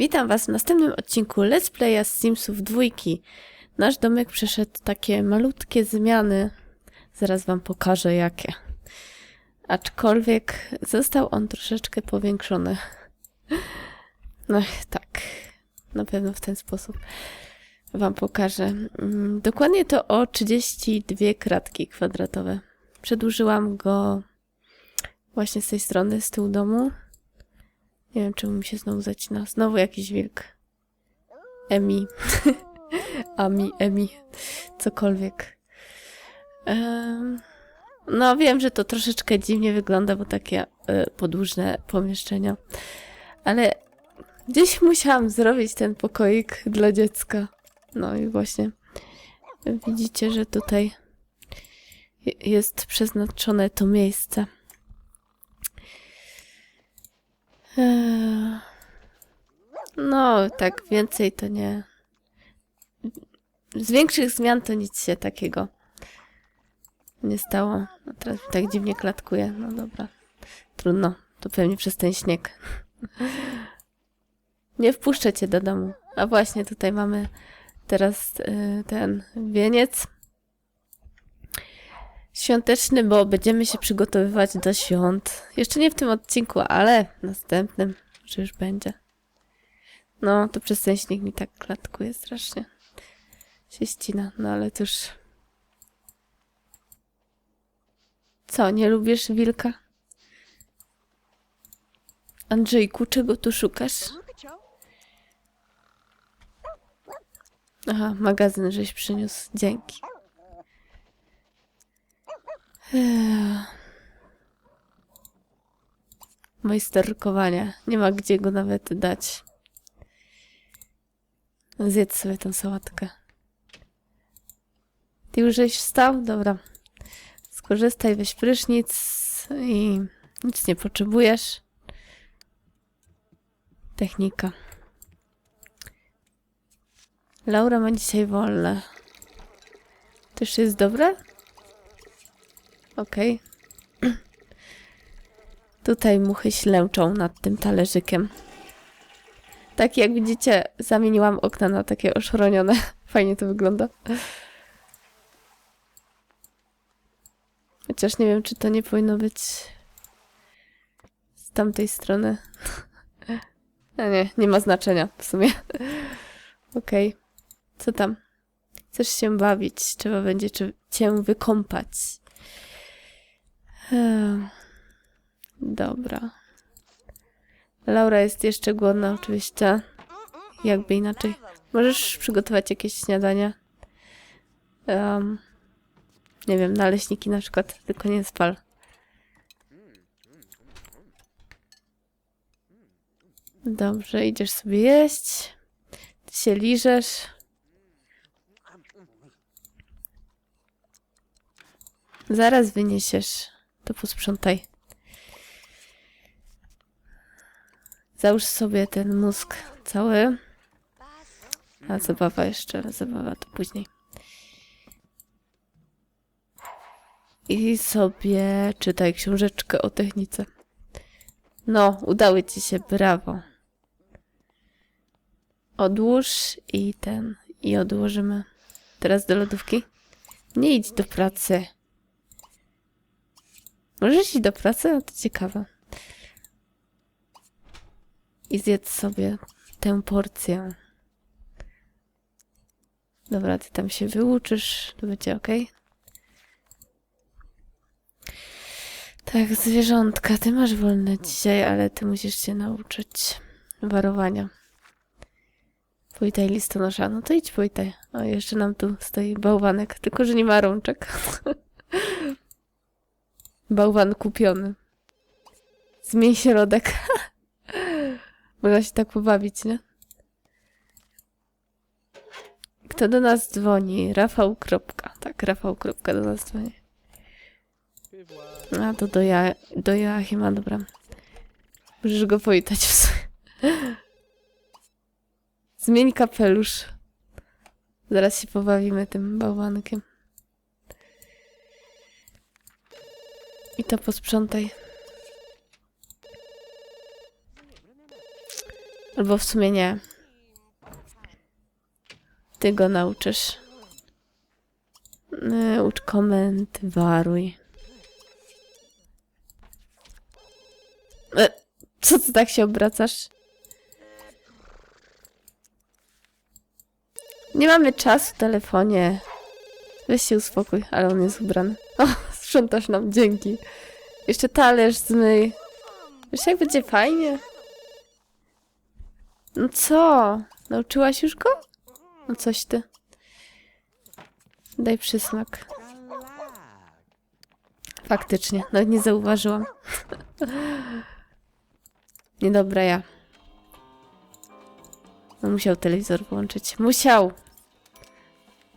Witam Was w następnym odcinku Let's Playa z Simsów dwójki. Nasz domek przeszedł takie malutkie zmiany. Zaraz Wam pokażę jakie. Aczkolwiek został on troszeczkę powiększony. No tak, na pewno w ten sposób Wam pokażę. Mm, Dokładnie to o 32 kratki kwadratowe. Przedłużyłam go właśnie z tej strony, z tyłu domu. Nie wiem, czemu mi się znowu zacina. Znowu jakiś wilk. Emi. Ami, Emi. Cokolwiek. Em, no, wiem, że to troszeczkę dziwnie wygląda, bo takie e, podłużne pomieszczenia. Ale gdzieś musiałam zrobić ten pokoik dla dziecka. No i właśnie widzicie, że tutaj je- jest przeznaczone to miejsce. Eee, No, tak więcej to nie. Z większych zmian to nic się takiego nie stało. No teraz tak dziwnie klatkuje. No dobra. Trudno. To pewnie przez ten śnieg. Nie wpuszczę cię do domu. A właśnie tutaj mamy teraz y, ten wieniec świąteczny, bo będziemy się przygotowywać do świąt. Jeszcze nie w tym odcinku, ale w następnym, że już będzie. No, to przez ten śnieg mi tak klatkuje strasznie. Się ścina, no ale cóż. Co, nie lubisz wilka? Andrzejku, czego tu szukasz? Aha, magazyn żeś przyniósł. Dzięki. Majsterkowanie. Nie ma gdzie go nawet dać. Zjedz sobie tą sałatkę. Ty już żeś wstał? Dobra. Skorzystaj, weź prysznic i nic nie potrzebujesz. Technika. Laura ma dzisiaj wolne. Jeszcze jest dobre? Okej. Tutaj muchy ślęczą nad tym talerzykiem. Tak jak widzicie, zamieniłam okna na takie oszronione. Fajnie to wygląda. Chociaż nie wiem, czy to nie powinno być z tamtej strony. A nie, nie ma znaczenia w sumie. Okej. Co tam? Chcesz się bawić? Trzeba będzie cię wykąpać. Ehm, Dobra. Laura jest jeszcze głodna, oczywiście. Jakby inaczej. Możesz przygotować jakieś śniadanie? Em, nie wiem, naleśniki na przykład, tylko nie spal. Dobrze, idziesz sobie jeść. Ty się liżesz. Zaraz wyniesiesz. To posprzątaj. Załóż sobie ten mózg cały. A zabawa jeszcze, zabawa to później. I sobie czytaj książeczkę o technice. No, udały ci się, brawo. Odłóż i ten, i odłożymy. Teraz do lodówki. Nie idź do pracy. Możesz iść do pracy? No to ciekawe. I zjedz sobie tę porcję. Dobra, ty tam się wyuczysz, to będzie ok. Tak, zwierzątka, ty masz wolne dzisiaj, ale ty musisz się nauczyć warowania. Pojtaj listonosza. No to idź pojtaj. O, jeszcze nam tu stoi bałwanek, tylko że nie ma rączek. Bałwan kupiony. Zmień środek. Można się tak pobawić, nie? Kto do nas dzwoni? Rafał. Kropka. Tak, Rafał. Kropka do nas dzwoni. A to do, ja, do Joachima, dobra. Możesz go powitać w sumie. Zmień kapelusz. Zaraz się pobawimy tym bałwankiem. I to posprzątaj. Albo w sumie nie. Ty go nauczysz. Yy, ucz komend, waruj. E, co ty tak się obracasz? Nie mamy czasu w telefonie. Weź się uspokój, ale on jest ubrany. O, sprzątasz nam, dzięki. Jeszcze talerz zmyj. Wiesz, jak będzie fajnie? No co? Nauczyłaś już go? No coś ty. Daj przysmak. Faktycznie, nawet nie zauważyłam. Niedobra ja. No musiał telewizor włączyć. Musiał!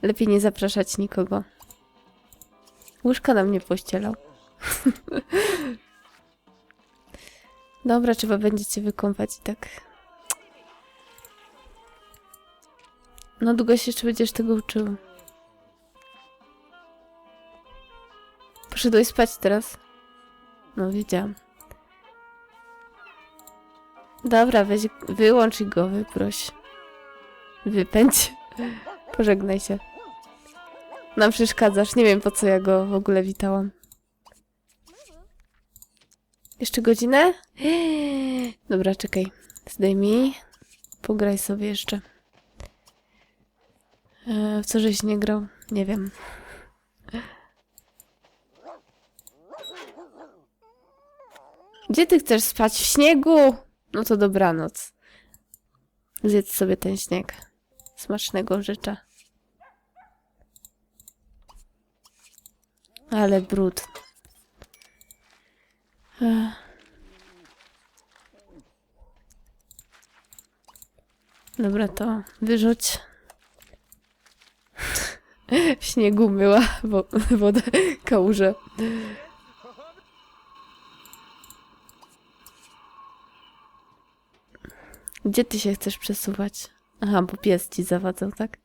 Lepiej nie zapraszać nikogo. Łóżka nam nie pościelał. Dobra, trzeba będzie cię wykąpać i tak. No długo się jeszcze będziesz tego uczył. Poszedłeś spać teraz? No, wiedziałam. Dobra, weź, wyłącz go, wyproś. Wypędź. Pożegnaj się. Nam przeszkadzasz. Nie wiem, po co ja go w ogóle witałam. Jeszcze godzinę? Dobra, czekaj. Zdejmij. Pograj sobie jeszcze. E, w co żeś nie grał? Nie wiem. Gdzie ty chcesz spać? W śniegu? No to dobranoc. Zjedz sobie ten śnieg. Smacznego życzę. Ale brud. Dobra, to wyrzuć. W śniegu myła wo wodę kałużę. Gdzie ty się chcesz przesuwać? Aha, bo pies ci zawadzał, tak?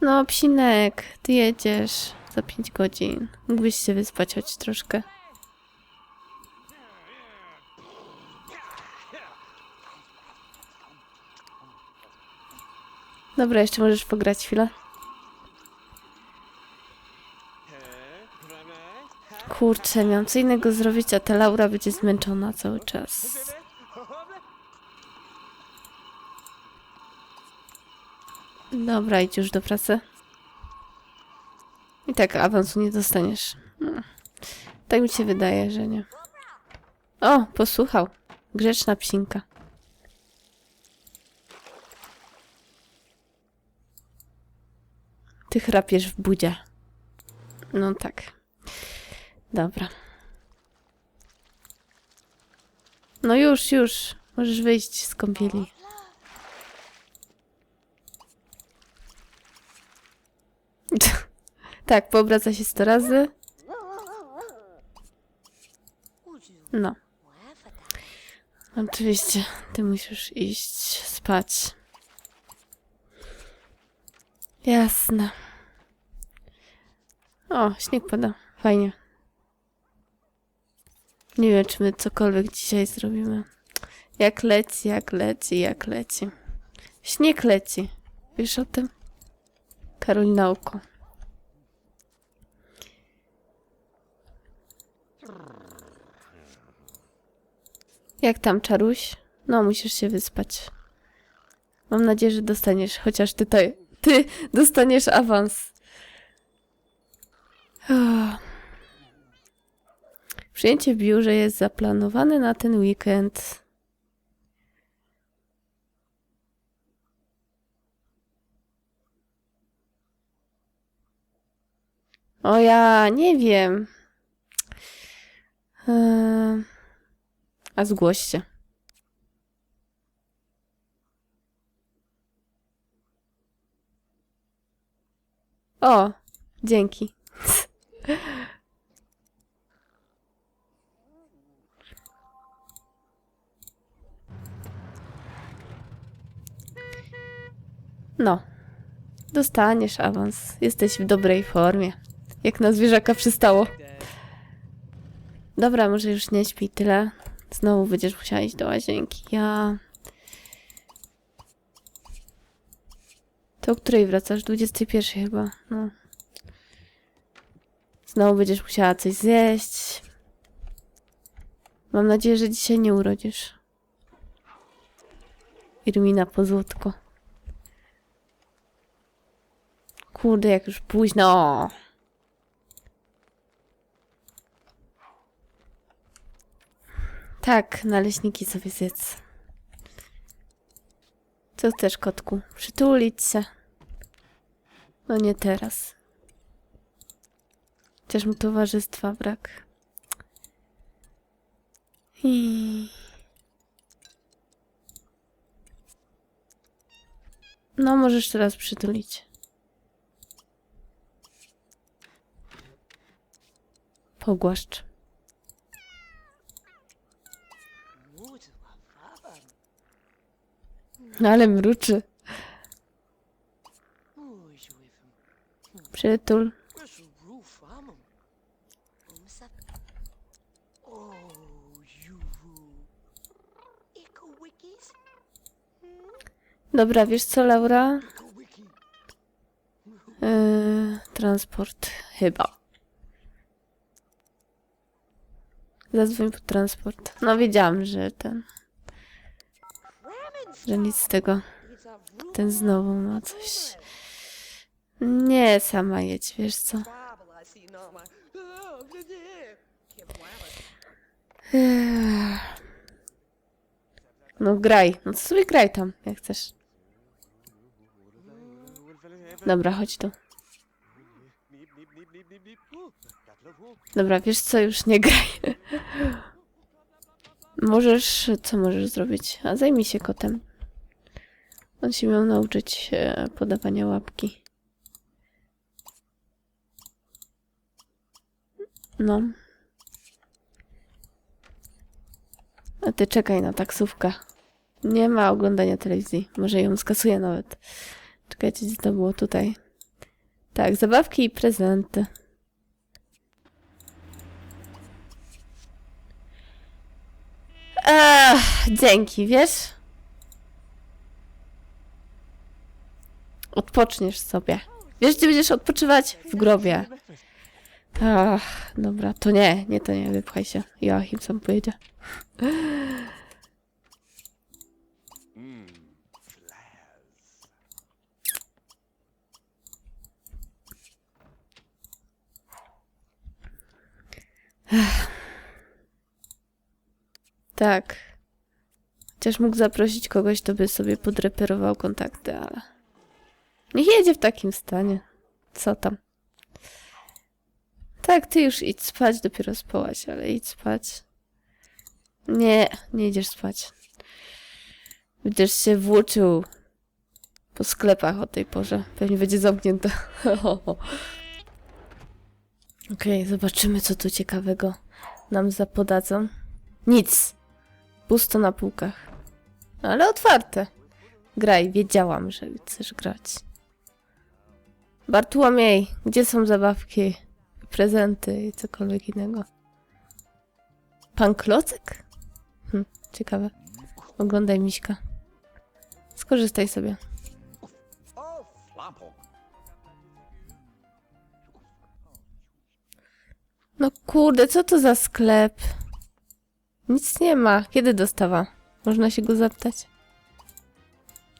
No, psinek, ty jedziesz za 5 godzin. Mógłbyś się wyspać choć troszkę. Dobra, jeszcze możesz pograć chwilę. Kurczę, miałam co innego zrobić, a ta Laura będzie zmęczona cały czas. Dobra, idź już do pracy. I tak awansu nie dostaniesz. No. Tak mi się wydaje, że nie. O, posłuchał. Grzeczna psinka. Ty chrapiesz w budzie. No tak. Dobra. No już, już. Możesz wyjść z kąpieli. Tak, poobraca się 100 razy. No. Oczywiście, ty musisz iść spać. Jasne. O, śnieg pada. Fajnie. Nie wiem, czy my cokolwiek dzisiaj zrobimy. Jak leci, jak leci, jak leci. Śnieg leci. Wiesz o tym? Karolina Oko. Jak tam, Czaruś? No, musisz się wyspać. Mam nadzieję, że dostaniesz, chociaż tutaj ty dostaniesz awans. Ah. Przyjęcie w biurze jest zaplanowane na ten weekend. O ja nie wiem. Eee, A zgłoś się. O, dzięki. No, dostaniesz awans. Jesteś w dobrej formie. Jak na zwierzaka przystało. Dobra, może już nie śpi tyle. Znowu będziesz musiała iść do łazienki. Ja... To o której wracasz? 21 chyba. No. Znowu będziesz musiała coś zjeść. Mam nadzieję, że dzisiaj nie urodzisz. Irmina po złotko. Kurde, jak już późno. Tak, naleśniki sobie zjedz. Co chcesz, kotku? Przytulić się. No nie teraz. Chociaż mu towarzystwa brak. I... No, możesz teraz przytulić. Pogłaszcz. No ale mruczy. Przytul. Dobra, wiesz co, Laura? Yy, transport. Chyba. Zadzwoń po transport. No wiedziałam, że ten, że nic z tego. Ten znowu ma coś. Nie, sama jedź, wiesz co. No graj. No to sobie graj tam, jak chcesz. Dobra, chodź tu. Dobra, wiesz co, już nie graj. Możesz, co możesz zrobić? A zajmij się kotem. On się miał nauczyć e, podawania łapki. No. A ty czekaj na taksówkę. Nie ma oglądania telewizji. Może ją skasuję nawet. Czekajcie, gdzie to było tutaj. Tak, zabawki i prezenty. Ech, dzięki, wiesz? Odpoczniesz sobie. Wiesz, gdzie będziesz odpoczywać? W grobie. Ach, dobra, to nie, nie, to nie, wypchaj się. Joachim sam pojedzie. Tak. Chociaż mógł zaprosić kogoś, to by sobie podreperował kontakty, ale... Niech jedzie w takim stanie. Co tam? Tak, ty już idź spać, dopiero spałaś, ale idź spać. Nie, nie idziesz spać. Będziesz się włóczył po sklepach o tej porze. Pewnie będzie zamknięte. Okej, zobaczymy, co tu ciekawego nam zapodadzą. Nic. Pusto na półkach. Ale otwarte. Graj, wiedziałam, że chcesz grać. Bartłomiej, gdzie są zabawki, prezenty i cokolwiek innego? Pan Klocek? Hm, ciekawe. Oglądaj Miśka. Skorzystaj sobie. No kurde, co to za sklep? Nic nie ma. Kiedy dostawa? Można się go zapytać?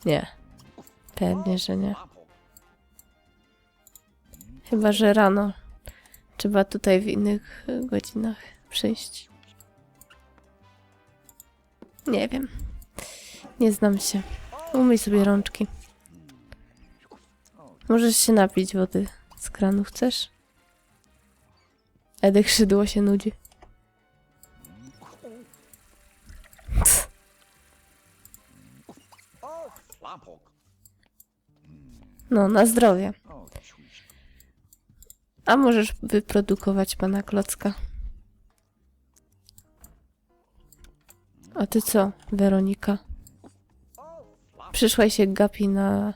Nie. Pewnie, że nie. Chyba, że rano. Trzeba tutaj w innych godzinach przyjść. Nie wiem. Nie znam się. Umyj sobie rączki. Możesz się napić wody z kranu, chcesz? Edek szydło się nudzi. No, na zdrowie. A możesz wyprodukować pana Klocka. A ty co, Weronika? Przyszłaś się gapi na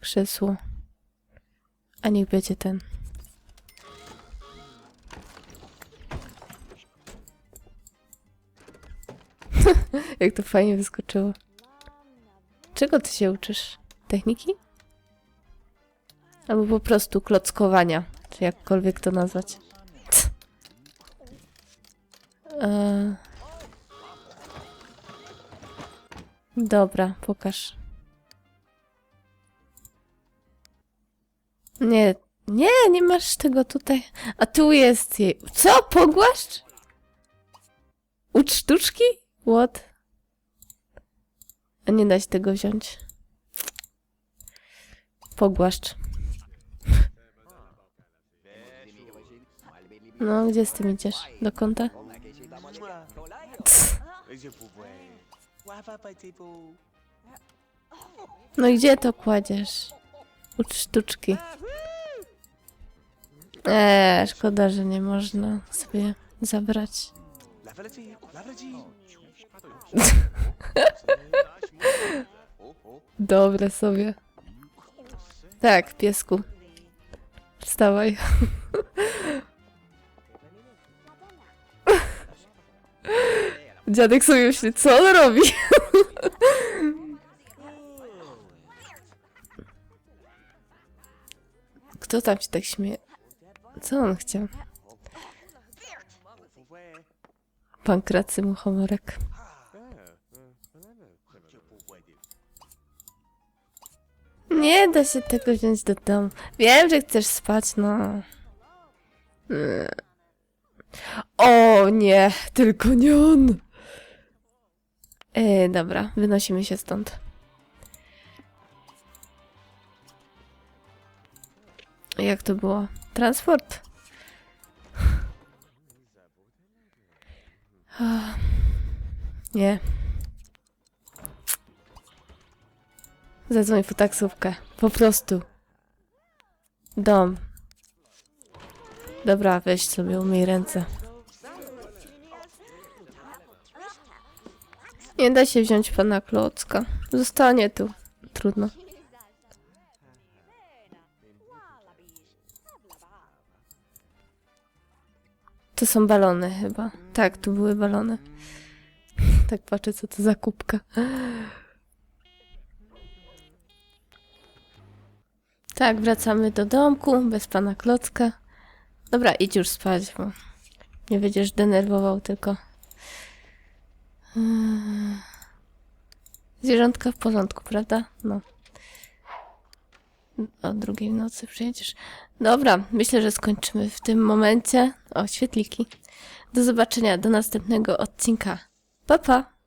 krzesło. A niech będzie ten. Jak to fajnie wyskoczyło. Czego ty się uczysz? Techniki? Albo po prostu klockowania, czy jakkolwiek to nazwać. Eee. Dobra, pokaż. Nie, nie, nie masz tego tutaj. A tu jest jej. Co? Pogłaszcz? Ucz sztuczki? What? A nie da się tego wziąć. Pogłaszcz. No, gdzie z tym idziesz? Do kąta? No gdzie to kładziesz? Ucz sztuczki. Eee, szkoda, że nie można sobie zabrać. Dobre sobie. Tak, piesku. Wstawaj. Dziadek sobie myśli, co on robi? Kto tam się tak śmieje? Co on chciał? Muchomorek. Je pouvais, dit. Nie da się tego wziąć do domu. Wiem, że chcesz spać, no. O nie, tylko nie on. E, dobra, wynosimy się stąd. Jak to było? Transport? Ah, Nie. Zadzwoń po taksówkę. Po prostu. Dom. Dobra, weź sobie, umyj ręce. Nie da się wziąć pana Klocka. Zostanie tu. Trudno. To są balony chyba. Tak, tu były balony. Tak patrzę, co to za kubka. Tak, wracamy do domku, bez pana Klocka. Dobra, idź już spać, bo nie będziesz denerwował tylko. Eee. Zwierzątka w porządku, prawda? No. O drugiej w nocy przyjedziesz. Dobra, myślę, że skończymy w tym momencie. O, świetliki. Do zobaczenia, do następnego odcinka. Pa, pa!